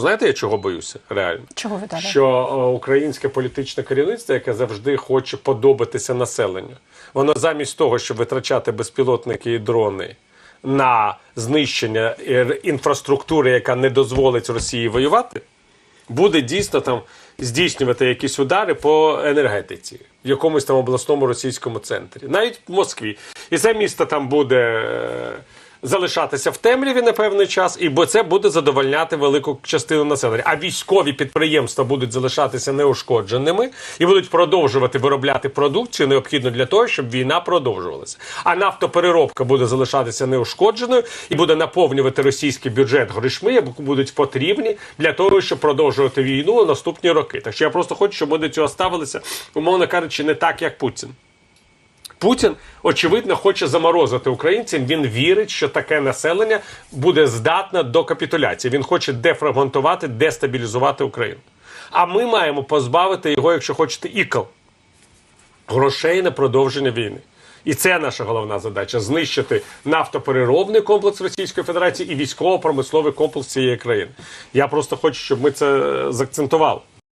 Знаєте, я чого боюся? Реально? Чого Віталій? Що е, українське політичне керівництво, яке завжди хоче подобатися населенню, воно замість того, щоб витрачати безпілотники і дрони на знищення е, інфраструктури, яка не дозволить Росії воювати, буде дійсно там здійснювати якісь удари по енергетиці в якомусь там обласному російському центрі, навіть в Москві. І це місто там буде. Залишатися в темряві на певний час, і бо це буде задовольняти велику частину населення. А військові підприємства будуть залишатися неушкодженими і будуть продовжувати виробляти продукцію необхідну для того, щоб війна продовжувалася. А нафтопереробка буде залишатися неушкодженою і буде наповнювати російський бюджет гришми, які будуть потрібні для того, щоб продовжувати війну наступні роки. Так що я просто хочу, щоб до цього ставилися, умовно кажучи, не так, як Путін. Путін очевидно хоче заморозити українців. Він вірить, що таке населення буде здатне до капітуляції. Він хоче дефрагментувати, дестабілізувати Україну. А ми маємо позбавити його, якщо хочете, ікл грошей на продовження війни. І це наша головна задача знищити нафтопереробний комплекс Російської Федерації і військово-промисловий комплекс цієї країни. Я просто хочу, щоб ми це е, заакцентували.